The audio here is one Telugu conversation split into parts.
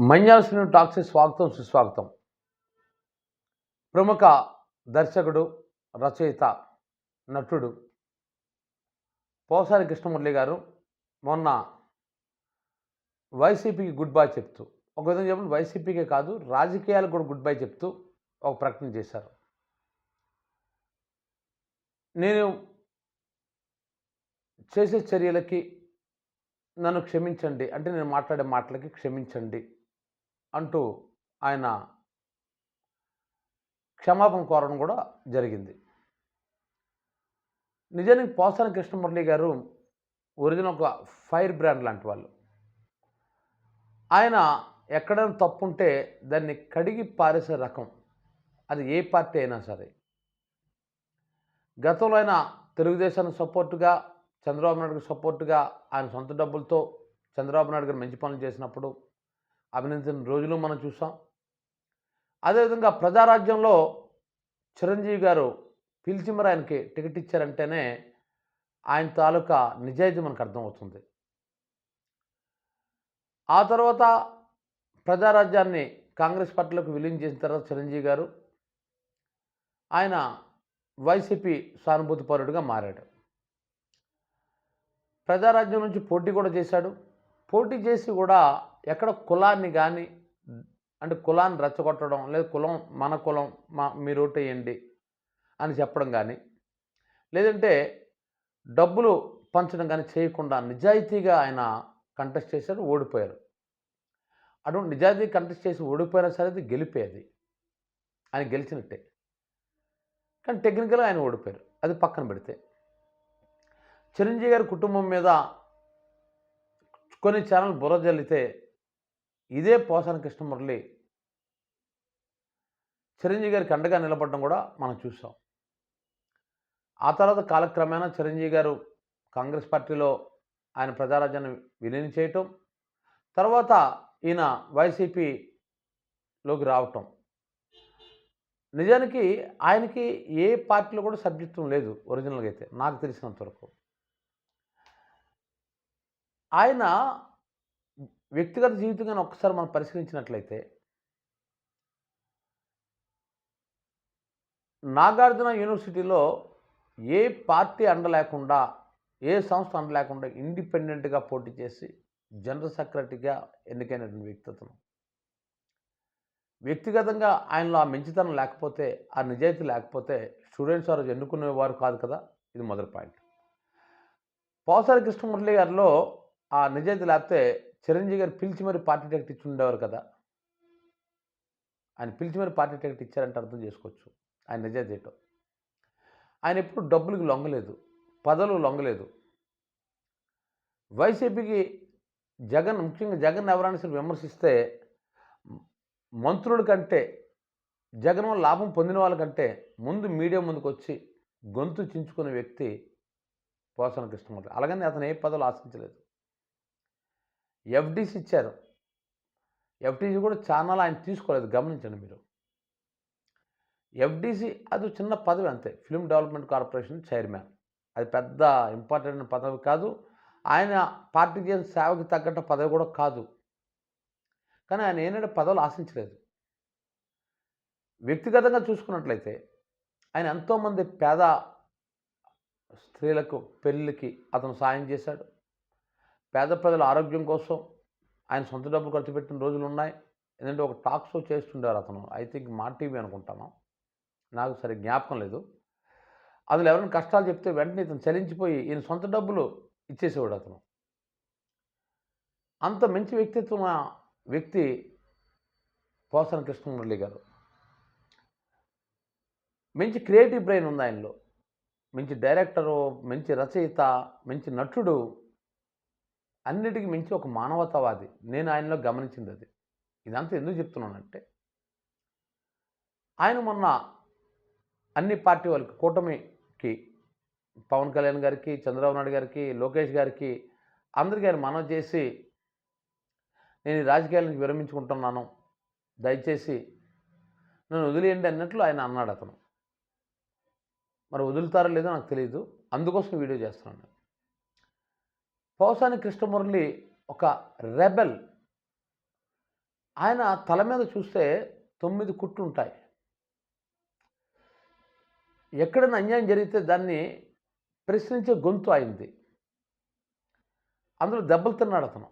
మన్యాల శ్రీను స్వాగతం సుస్వాగతం. ప్రముఖ దర్శకుడు రచయిత నటుడు పోసారి కృష్ణమురళి గారు మొన్న వైసీపీకి గుడ్ బై చెప్తూ ఒక విధంగా చెప్పండి వైసీపీకే కాదు రాజకీయాలకు కూడా గుడ్ బై చెప్తూ ఒక ప్రకటన చేశారు. నేను చేసే చర్యలకి నన్ను క్షమించండి అంటే నేను మాట్లాడే మాటలకి క్షమించండి. అంటూ ఆయన క్షమాపణ కోరడం కూడా జరిగింది. నిజానికి పోసాని కృష్ణమురళి గారు ఒరిజినల్ ఒక ఫైర్ బ్రాండ్ లాంటి వాళ్ళు. ఆయన ఎక్కడైనా తప్పు ఉంటే దాన్ని కడిగి పారేసే రకం. అది ఏ పార్టీ అయినా సరే. గతంలో ఆయన తెలుగుదేశానికి సపోర్టుగా చంద్రబాబు నాయుడుకి సపోర్టుగా ఆయన సొంత డబ్బులతో చంద్రబాబు నాయుడు గారు మంచి పనులు చేసినప్పుడు అభినందించిన రోజులు మనం చూసాం. అదేవిధంగా ప్రజారాజ్యంలో చిరంజీవి గారు పిలిచి మరి ఆయనకి టికెట్ ఇచ్చారంటేనే ఆయన తాలూకా నిజాయితీ మనకు అర్థమవుతుంది. ఆ తర్వాత ప్రజారాజ్యాన్ని కాంగ్రెస్ పార్టీలోకి విలీనం చేసిన తర్వాత చిరంజీవి గారు ఆయన వైసీపీ సానుభూతి పౌరుడిగా మారాడు. ప్రజారాజ్యం నుంచి పోటీ కూడా చేశాడు. పోటీ చేసి కూడా ఎక్కడ కులాన్ని కానీ అంటే కులాన్ని రెచ్చగొట్టడం లేదా కులం మన కులం మా మీరు ఓటేయండి అని చెప్పడం కానీ లేదంటే డబ్బులు పంచడం కానీ చేయకుండా నిజాయితీగా ఆయన కంటెస్ట్ చేశారు ఓడిపోయారు. అటువంటి నిజాయితీ కంటెస్ట్ చేసి ఓడిపోయినా సరే అది గెలిపేది. ఆయన గెలిచినట్టే. కానీ టెక్నికల్గా ఆయన ఓడిపోయారు. అది పక్కన పెడితే. చిరంజీవి గారి కుటుంబం మీద కొన్ని ఛానల్ బుర్ర జల్లితే ఇదే పోసాని కృష్ణమురళి చిరంజీవి గారికి అండగా నిలబడడం కూడా మనం చూసాం. ఆ తర్వాత కాలక్రమేణా చిరంజీవి గారు కాంగ్రెస్ పార్టీలో ఆయన ప్రజారాజ్యాన్ని విలీనం చేయటం తర్వాత ఈయన వైసీపీలోకి రావటం. నిజానికి ఆయనకి ఏ పార్టీలో కూడా సభ్యత్వం లేదు ఒరిజినల్గా అయితే నాకు తెలిసినంత వరకు. ఆయన వ్యక్తిగత జీవితంగా ఒక్కసారి మనం పరిశీలించినట్లయితే నాగార్జున యూనివర్సిటీలో ఏ పార్టీ అండ లేకుండా ఏ సంస్థ అండ లేకుండా ఇండిపెండెంట్గా పోటీ చేసి జనరల్ సెక్రటరీగా ఎన్నికైనటువంటి వ్యక్తిత్వం వ్యక్తిగతంగా ఆయనలో ఆ మంచితనం లేకపోతే ఆ నిజాయితీ లేకపోతే స్టూడెంట్స్ వారు ఎన్నుకునేవారు కాదు కదా? ఇది మొదటి పాయింట్. పోసారి కృష్ణమురళి గారిలో ఆ నిజాయితీ లేకపోతే చిరంజీవి గారు పిలిచి మరి పార్టీ టికెట్ ఇచ్చి ఉండేవారు కదా. ఆయన పిలిచి మరి పార్టీ టికెట్ ఇచ్చారంటే అర్థం చేసుకోవచ్చు. ఆయన నిజాయితీ ఆయన ఎప్పుడు డబ్బులకు లొంగలేదు. పదవులకు లొంగలేదు. వైసీపీకి జగన్ ముఖ్యంగా జగన్ ఎవరైనా సరే విమర్శిస్తే మంత్రుల కంటే జగన్ వల్ల లాభం పొందిన వాళ్ళకంటే ముందు మీడియా ముందుకు వచ్చి గొంతు చించుకునే వ్యక్తి పోసన కృష్ణమూర్తి అలాగని అతను ఏ పదవులు ఆశించలేదు. ఎఫ్డీసీ ఇచ్చారు. ఎఫ్డీసీ కూడా చాలా ఆయన తీసుకోలేదు గమనించండి మీరు. ఎఫ్డీసీ అది చిన్న పదవి అంతే ఫిల్మ్ డెవలప్మెంట్ కార్పొరేషన్ చైర్మన్. అది పెద్ద ఇంపార్టెంట్ పదవి కాదు. ఆయన పార్టీ చేసిన సేవకి తగ్గట్టు పదవి కూడా కాదు. కానీ ఆయన ఏంటంటే పదవులు ఆశించలేదు. వ్యక్తిగతంగా చూసుకున్నట్లయితే ఆయన ఎంతోమంది పేద స్త్రీలకు పెళ్ళికి అతను సాయం చేశాడు. పేద ప్రజల ఆరోగ్యం కోసం ఆయన సొంత డబ్బు ఖర్చు పెట్టిన రోజులు ఉన్నాయి. ఎందుకంటే ఒక టాక్ షో చేస్తుండేవారు అతను. ఐ థింక్ మా టీవీ అనుకుంటాను. నాకు సరే జ్ఞాపకం లేదు. అందులో ఎవరైనా కష్టాలు చెప్తే వెంటనే ఇతను చలించిపోయి ఈయన సొంత డబ్బులు ఇచ్చేసేవాడు అతను. అంత మంచి వ్యక్తిత్వం వ్యక్తి పోసన కృష్ణమురళి గారు. మంచి క్రియేటివ్ బ్రెయిన్ ఉంది ఆయనలో. మంచి డైరెక్టరు మంచి రచయిత మంచి నటుడు. అన్నిటికీ మించి ఒక మానవతావాది నేను ఆయనలో గమనించింది అది. ఇదంతా ఎందుకు చెప్తున్నానంటే ఆయన మొన్న అన్ని పార్టీ వాళ్ళకి కూటమికి పవన్ కళ్యాణ్ గారికి చంద్రబాబు నాయుడు గారికి లోకేష్ గారికి అందరికీ ఆయన మనవి చేసి నేను రాజకీయాలను రాజకీయాల నుంచి విరమించుకుంటున్నాను. దయచేసి నన్ను వదిలేయండి అన్నట్లు ఆయన అన్నాడు అతను. మరి వదులుతారో లేదో నాకు తెలియదు అందుకోసం వీడియో చేస్తున్నాను పోసాని కృష్ణమురళి ఒక రెబెల్. ఆయన తల మీద చూస్తే తొమ్మిది కుట్లు ఉంటాయి. ఎక్కడైనా అన్యాయం జరిగితే దాన్ని ప్రశ్నించే గొంతు అయింది అందులో దెబ్బలు తిన్నాడు అతను.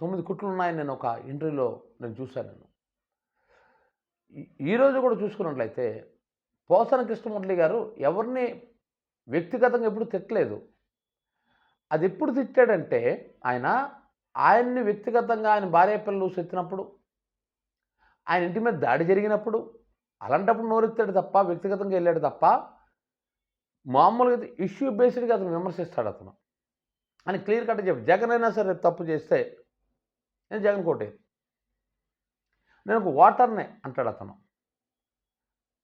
తొమ్మిది కుట్లు ఉన్నాయని నేను ఒక ఇంటర్వ్యూలో నేను చూశాను నేను. ఈ- ఈరోజు కూడా చూసుకున్నట్లయితే పోసన కృష్ణమురళి గారు ఎవరిని వ్యక్తిగతంగా ఎప్పుడు తిట్టలేదు. అది ఎప్పుడు తిట్టాడంటే ఆయన ఆయన్ని వ్యక్తిగతంగా ఆయన భార్య పిల్లలు ఎత్తినప్పుడు ఆయన ఇంటి మీద దాడి జరిగినప్పుడు అలాంటప్పుడు నోరెత్తాడు తప్ప వ్యక్తిగతంగా వెళ్ళాడు తప్ప మామూలుగా ఇష్యూ బేస్డ్గా అతను విమర్శిస్తాడు అతను. అని క్లియర్ కట్ చెప్పి. జగన్ అయినా సరే తప్పు చేస్తే నేను జగన్ కోటే. నేను ఒక ఓటర్నే అంటాడు అతను.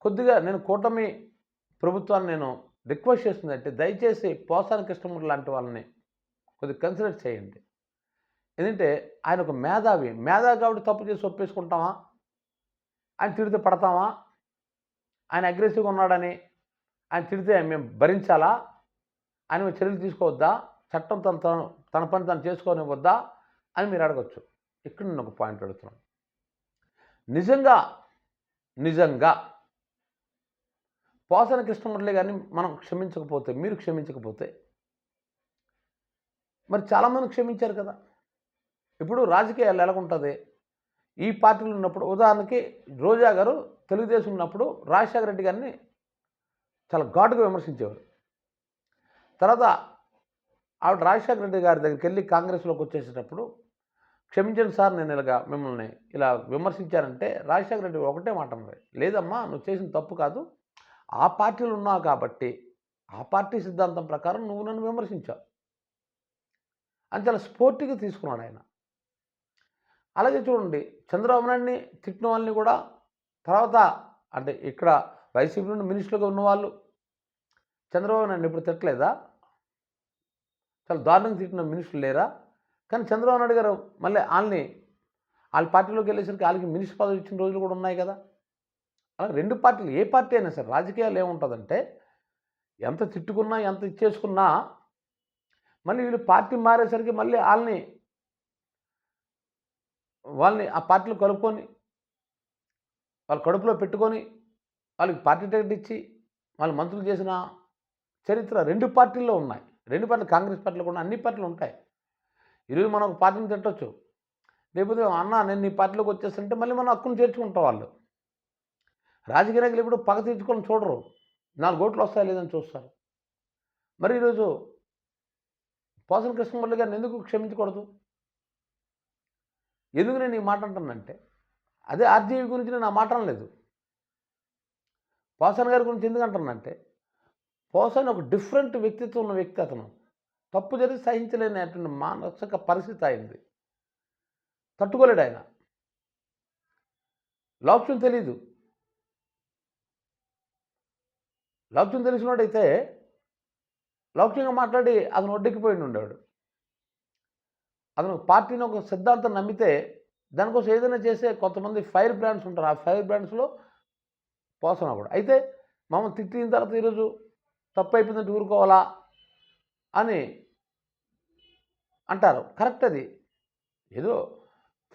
కొద్దిగా నేను కూటమి ప్రభుత్వాన్ని నేను రిక్వెస్ట్ చేస్తుందంటే దయచేసి పోసాని కృష్ణమూర్తి లాంటి వాళ్ళని కొద్దిగా కన్సిడర్ చేయండి. ఎందుకంటే ఆయన ఒక మేధావి. మేధావి కాబట్టి తప్పు చేసి ఒప్పేసుకుంటామా? ఆయన తిడితే పడతామా? ఆయన అగ్రెసివ్గా ఉన్నాడని ఆయన తిడితే మేము భరించాలా? ఆయన చర్యలు తీసుకోవద్దా? చట్టం తన తన తన పని తను చేసుకోనివ్వద్దా? అని మీరు అడగచ్చు. ఇక్కడ నేను ఒక పాయింట్ అడుగుతున్నాను నిజంగా నిజంగా పోసన కృష్ణమురళి గారిని మనం క్షమించకపోతే మీరు క్షమించకపోతే మరి చాలామంది క్షమించారు కదా. ఇప్పుడు రాజకీయాలు ఎలాగుంటుంది? ఈ పార్టీలు ఉన్నప్పుడు ఉదాహరణకి రోజా గారు తెలుగుదేశం ఉన్నప్పుడు రాజశేఖర రెడ్డి గారిని చాలా ఘాటుగా విమర్శించేవారు. తర్వాత ఆవిడ రాజశేఖర రెడ్డి గారి దగ్గరికి వెళ్ళి కాంగ్రెస్లోకి వచ్చేసేటప్పుడు క్షమించండి సార్ నేను ఇలాగా మిమ్మల్ని ఇలా విమర్శించానంటే రాజశేఖర రెడ్డి ఒకటే మాట అన్నారు లేదమ్మా నువ్వు చేసిన తప్పు కాదు ఆ పార్టీలు ఉన్నావు కాబట్టి ఆ పార్టీ సిద్ధాంతం ప్రకారం నువ్వు నన్ను విమర్శించావు. అని చాలా స్పోర్టివ్గా తీసుకున్నాడు ఆయన. అలాగే చూడండి చంద్రబాబు నాయుడిని తిట్టిన వాళ్ళని కూడా తర్వాత అంటే ఇక్కడ వైసీపీ నుండి మినిస్టర్గా ఉన్నవాళ్ళు చంద్రబాబు నాయుడు ఇప్పుడు తిట్టలేదా? చాలా దారుణంగా తిట్టిన మినిస్టర్లు లేరా? కానీ చంద్రబాబు నాయుడు గారు మళ్ళీ వాళ్ళని వాళ్ళ పార్టీలోకి వెళ్ళేసరికి వాళ్ళకి మినిస్టర్ పదవి ఇచ్చిన రోజులు కూడా ఉన్నాయి కదా. అలా రెండు పార్టీలు ఏ పార్టీ అయినా సరే రాజకీయాలు ఏముంటుందంటే ఎంత తిట్టుకున్నా ఎంత ఇచ్చేసుకున్నా మళ్ళీ వీళ్ళు పార్టీ మారేసరికి మళ్ళీ వాళ్ళని వాళ్ళని ఆ పార్టీలు కలుపుకొని వాళ్ళ కడుపులో పెట్టుకొని వాళ్ళకి పార్టీ టికెట్ ఇచ్చి వాళ్ళు మంత్రులు చేసిన చరిత్ర రెండు పార్టీల్లో ఉన్నాయి. రెండు పార్టీలు కాంగ్రెస్ పార్టీలో కూడా అన్ని పార్టీలు ఉంటాయి. ఈరోజు మనం ఒక పార్టీని తిట్టవచ్చు లేకపోతే అన్న నేను నీ పార్టీలోకి వచ్చేస్తుంటే మళ్ళీ మనం హక్కును చేర్చుకుంటాం వాళ్ళు. రాజకీయ నాయకులు ఎప్పుడు పగ తీర్చుకొని చూడరు. నాలుగు ఓట్లు వస్తాయి లేదని చూస్తారు. మరి ఈరోజు పోసన కృష్ణమురళి గారిని ఎందుకు క్షమించకూడదు? ఎందుకు నేను ఈ మాట అంటానంటే అదే ఆర్జీవి గురించి నేను ఆ మాట అనలేదు. పోసన్ గారి గురించి ఎందుకు అంటానంటే పోసన్ ఒక డిఫరెంట్ వ్యక్తిత్వం ఉన్న వ్యక్తి అతను. తప్పు జరిగి సహించలేనటువంటి మానసిక పరిస్థితి అయింది తట్టుకోలేడు ఆయన. లౌక్యం తెలీదు. లౌక్యం తెలిసినోడైతే లౌక్యంగా మాట్లాడి అతను ఒడ్డెక్కిపోయి ఉండేవాడు. అతను పార్టీని ఒక సిద్ధాంతం నమ్మితే దానికోసం ఏదైనా చేసే కొంతమంది ఫైర్ బ్రాండ్స్ ఉంటారు. ఆ ఫైర్ బ్రాండ్స్లో పోసన కూడా అయితే మమ్మల్ని తిట్టిన తర్వాత ఈరోజు తప్పు అయిపోయిందంటే ఊరుకోవాలా అని అంటారు. కరెక్ట్ అది. ఏదో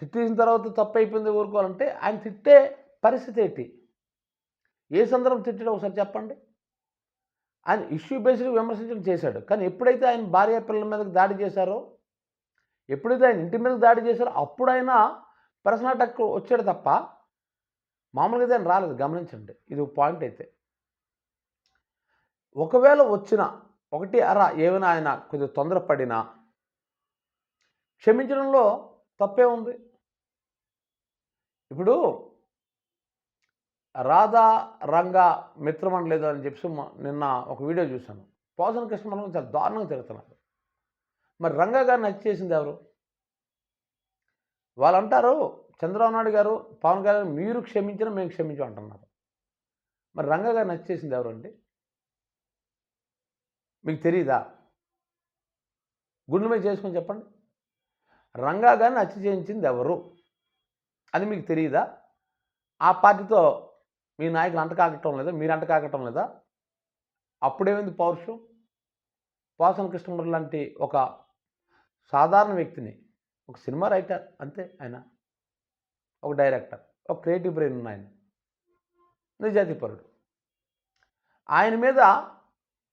తిట్టిన తర్వాత తప్పు అయిపోయింది ఊరుకోవాలంటే ఆయన తిట్టే పరిస్థితి ఏంటి? ఏ సందర్భం తిట్టడం ఒకసారి చెప్పండి. ఆయన ఇష్యూ బేస్డ్ విమర్శించడం చేశాడు. కానీ ఎప్పుడైతే ఆయన భార్య పిల్లల మీదకి దాడి చేశారో ఎప్పుడైతే ఆయన ఇంటి మీద దాడి చేశారో అప్పుడు ఆయన పర్సనల్ అటాక్ వచ్చాడు తప్ప మామూలుగా అయితే ఆయన రాలేదు. గమనించండి. ఇది పాయింట్ అయితే. ఒకవేళ వచ్చిన ఒకటి అర ఏమైనా ఆయన కొద్దిగా తొందరపడినా క్షమించడంలో తప్పే ఉంది. ఇప్పుడు రాధా రంగ మిత్రమని లేదు అని చెప్పి నిన్న ఒక వీడియో చూశాను. పోసన కృష్ణమని చాలా దారుణంగా తిరుగుతున్నారు. మరి రంగా గారిని హత్య చేసింది ఎవరు? వాళ్ళు అంటారు చంద్రబాబు నాయుడు గారు పవన్ కళ్యాణ్ మీరు క్షమించిన మేము క్షమించం అంటున్నారు. మరి రంగా గారిని హత్య చేసింది ఎవరు అండి? మీకు తెలియదా గుండె మీద చేసుకొని చెప్పండి. రంగా గారిని హత్య చేయించింది ఎవరు? అది మీకు తెలియదా ఆ పార్టీతో మీ నాయకులు అంటకాకటం లేదా? మీరు అంటకాకటం లేదా? అప్పుడేమైంది పౌరుషం? పోసన కృష్ణమూర్తి లాంటి ఒక సాధారణ వ్యక్తిని ఒక సినిమా రైటర్ అంతే ఆయన. ఒక డైరెక్టర్ ఒక క్రియేటివ్ బ్రెయిన్ ఉన్న ఆయన. నిజాతిపరుడు ఆయన మీద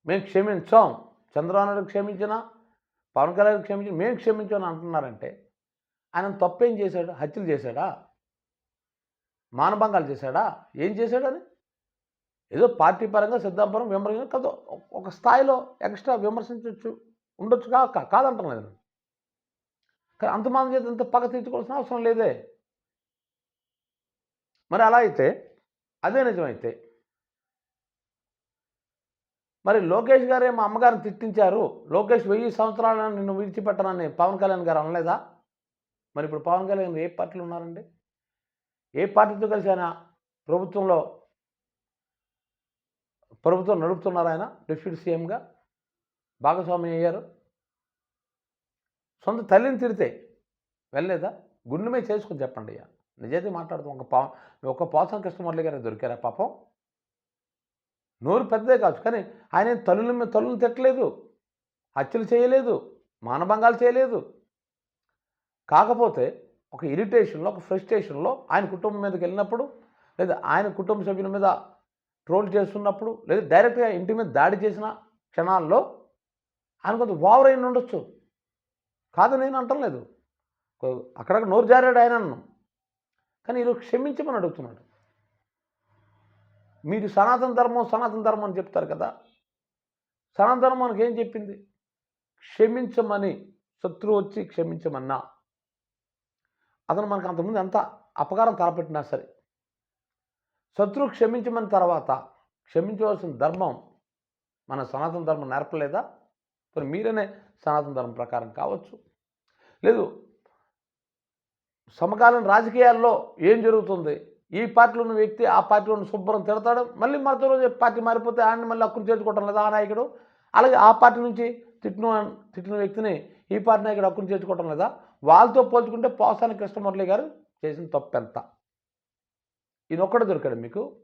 మేము క్షమించాం. చంద్రబాబు నాయుడు క్షమించిన పవన్ కళ్యాణ్ క్షమించిన మేము క్షమించామని అంటున్నారంటే ఆయన తప్పేం చేశాడు? హత్యలు చేశాడా? మానభంగాలు చేశాడా? ఏం చేశాడని ఏదో పార్టీ పరంగా సిద్ధాంతరం విమర్శ కదా ఒక స్థాయిలో ఎక్స్ట్రా విమర్శించవచ్చు ఉండొచ్చు కాక కాదంటాం నేను కానీ అంతమంది చేత ఇంత పగ తీర్చుకోవాల్సిన అవసరం లేదే. మరి అలా అయితే అదే నిజమైతే మరి లోకేష్ గారే మా అమ్మగారిని తిట్టించారు. లోకేష్ వెయ్యి సంవత్సరాలను నిన్ను విడిచిపెట్టనని పవన్ కళ్యాణ్ గారు అనలేదా? మరి ఇప్పుడు పవన్ కళ్యాణ్ ఏ పార్టీలు ఉన్నారండి? ఏ పార్టీతో కలిసి ఆయన ప్రభుత్వంలో ప్రభుత్వం నడుపుతున్నారు ఆయన? డిప్యూటీ సీఎంగా భాగస్వామి అయ్యారు. సొంత తల్లిని తిడితే వెళ్ళలేదా? గుండె మీద చేసుకుని చెప్పండి అయ్యా. నిజాయితీ మాట్లాడుతాం. ఒక పా ఒక పోసం కృష్ణమురళి గారు దొరికారా పాపం? నోరు పెద్దదే కావచ్చు. కానీ ఆయన తల్లుల మీద తల్లులు తిట్టలేదు. హత్యలు చేయలేదు. మానభంగాలు చేయలేదు. కాకపోతే ఒక ఇరిటేషన్లో ఒక ఫ్రస్ట్రేషన్లో ఆయన కుటుంబం మీదకి వెళ్ళినప్పుడు లేదా ఆయన కుటుంబ సభ్యుల మీద ట్రోల్ చేస్తున్నప్పుడు లేదా డైరెక్ట్గా ఇంటి మీద దాడి చేసిన క్షణాల్లో ఆయన కొంచెం ఓవర్ అయిన ఉండొచ్చు. కాదు నేను అంటలేదు అక్కడక్కడ నోరు జారాడు ఆయన అన్నాను కానీ ఈరోజు క్షమించమని అడుగుతున్నాడు. మీరు సనాతన ధర్మం సనాతన ధర్మం అని చెప్తారు కదా. సనాతన ధర్మం మనకి ఏం చెప్పింది? క్షమించమని శత్రువు వచ్చి క్షమించమన్నా. అతను మనకు అంతకుముందు ఎంత అపకారం తలపెట్టినా సరే. శత్రువు క్షమించమని తర్వాత క్షమించవలసిన ధర్మం మన సనాతన ధర్మం నేర్పలేదా? మరి మీరనే సనాతన ధర్మం ప్రకారం కావచ్చు. లేదు సమకాలీన రాజకీయాల్లో ఏం జరుగుతుంది? ఈ పార్టీలో ఉన్న వ్యక్తి ఆ పార్టీలో ఉన్న శుభ్రం తిడతాడు మళ్ళీ మరొక రోజు పార్టీ మారిపోతే ఆయన మళ్ళీ అక్కును చేర్చుకోవటం లేదా ఆ నాయకుడు? అలాగే ఆ పార్టీ నుంచి తిట్టిన తిట్టిన వ్యక్తిని ఈ పార్టీ నాయకుడు హక్కును చేర్చుకోవటం లేదా? వాళ్ళతో పోల్చుకుంటే పోసాని కృష్ణమురళి గారు చేసిన తప్పెంత. ఎంత ఈయన ఒక్కడే దొరికాడు మీకు.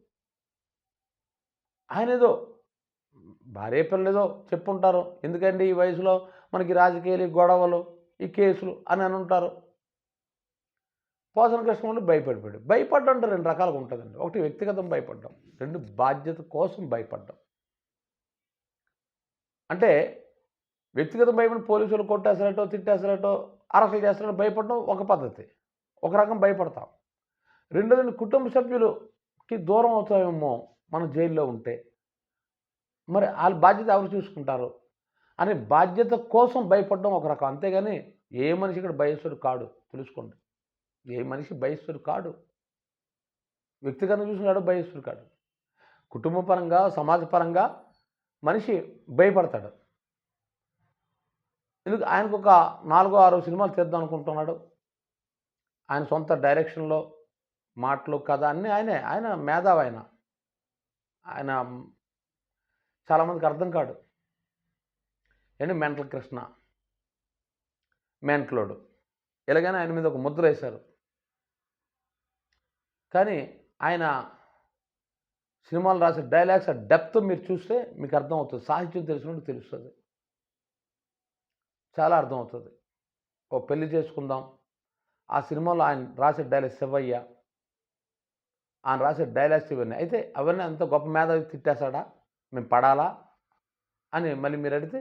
ఆయన ఏదో భార్య పిల్లలేదో చెప్పుంటారు. ఎందుకంటే ఈ వయసులో మనకి రాజకీయాలు ఈ గొడవలు ఈ కేసులు అని అని ఉంటారు. పోసన కృష్ణములు భయపడిపోయాడు. భయపడ్డం అంటే రెండు రకాలుగా ఉంటుందండి. ఒకటి వ్యక్తిగతం భయపడ్డం రెండు బాధ్యత కోసం భయపడ్డం. అంటే వ్యక్తిగతం భయపడి పోలీసులు కొట్టేసారటో తిట్టేసారటో అరకలు చేస్తారని భయపడడం ఒక పద్ధతి. ఒక రకం భయపడతాం. రెండోది కుటుంబ సభ్యులకి దూరం అవుతామేమో మనం జైల్లో ఉంటే. మరి వాళ్ళ బాధ్యత ఎవరు చూసుకుంటారు? అనే బాధ్యత కోసం భయపడడం ఒక రకం. అంతేగాని ఏ మనిషి ఇక్కడ భయస్సుడు కాడు? తెలుసుకోండి. ఏ మనిషి భయస్తుడు కాడు? వ్యక్తిగతంగా చూసుకున్నాడు భయస్సుడు కాడు. కుటుంబ పరంగా మనిషి భయపడతాడు. ఎందుకు ఆయనకు ఒక నాలుగో ఆరో సినిమాలు తీద్దాం అనుకుంటున్నాడు. ఆయన సొంత డైరెక్షన్లో మాటలు కథ అన్నీ ఆయనే. ఆయన మేధావి ఆయన. ఆయన చాలామందికి అర్థం కాడు. ఏంటి? మెంటల్ కృష్ణ. మెంట్లోడు. ఇలాగనే ఆయన మీద ఒక ముద్ర వేశారు. కానీ ఆయన సినిమాలు రాసే డైలాగ్స్ ఆ డెప్త్ మీరు చూస్తే మీకు అర్థమవుతుంది. సాహిత్యం తెలిసినట్టు తెలుస్తుంది. చాలా అర్థమవుతుంది. ఓ పెళ్ళి చేసుకుందాం. ఆ సినిమాలో ఆయన రాసే డైలాగ్ శివయ్య ఆయన రాసే డైలాగ్స్ ఇవన్నీ అయితే అవన్నీ అంత గొప్ప మేధావి తిట్టేశాడా? మేము పడాలా? అని మళ్ళీ మీరు అడిగితే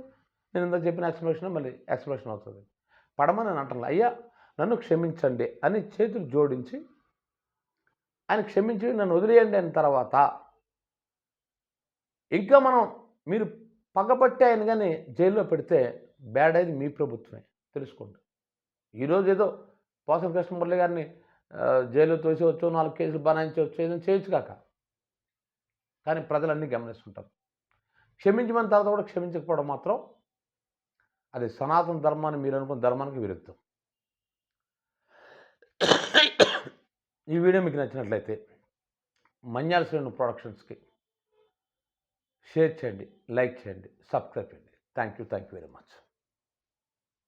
నేను ఇంత చెప్పిన ఎక్స్ప్రెషన్ మళ్ళీ ఎక్స్ప్రెషన్ అవుతుంది. పడమని నేను అంటాను అయ్యా నన్ను క్షమించండి అని చేతులు జోడించి ఆయన క్షమించి నన్ను వదిలేయండి అయిన తర్వాత ఇంకా మనం మీరు పగబట్టి ఆయన కానీ జైల్లో పెడితే బ్యాడ్ అయింది మీ ప్రభుత్వమే తెలుసుకోండి. ఈరోజు ఏదో పోసం కృష్ణమురళి గారిని జైలు తోసేవచ్చు నాలుగు కేసులు బనాయించవచ్చు ఏదైనా చేయొచ్చు కాక. కానీ ప్రజలన్నీ గమనిస్తుంటారు. క్షమించమని తర్వాత కూడా క్షమించకపోవడం మాత్రం అది సనాతన ధర్మాన్ని మీరు అనుకున్న ధర్మానికి విరుద్ధం. ఈ వీడియో మీకు నచ్చినట్లయితే మన్యాల శ్రేణు ప్రొడక్షన్స్కి షేర్ చేయండి లైక్ చేయండి సబ్స్క్రైబ్ చేయండి. Thank you thank you very much.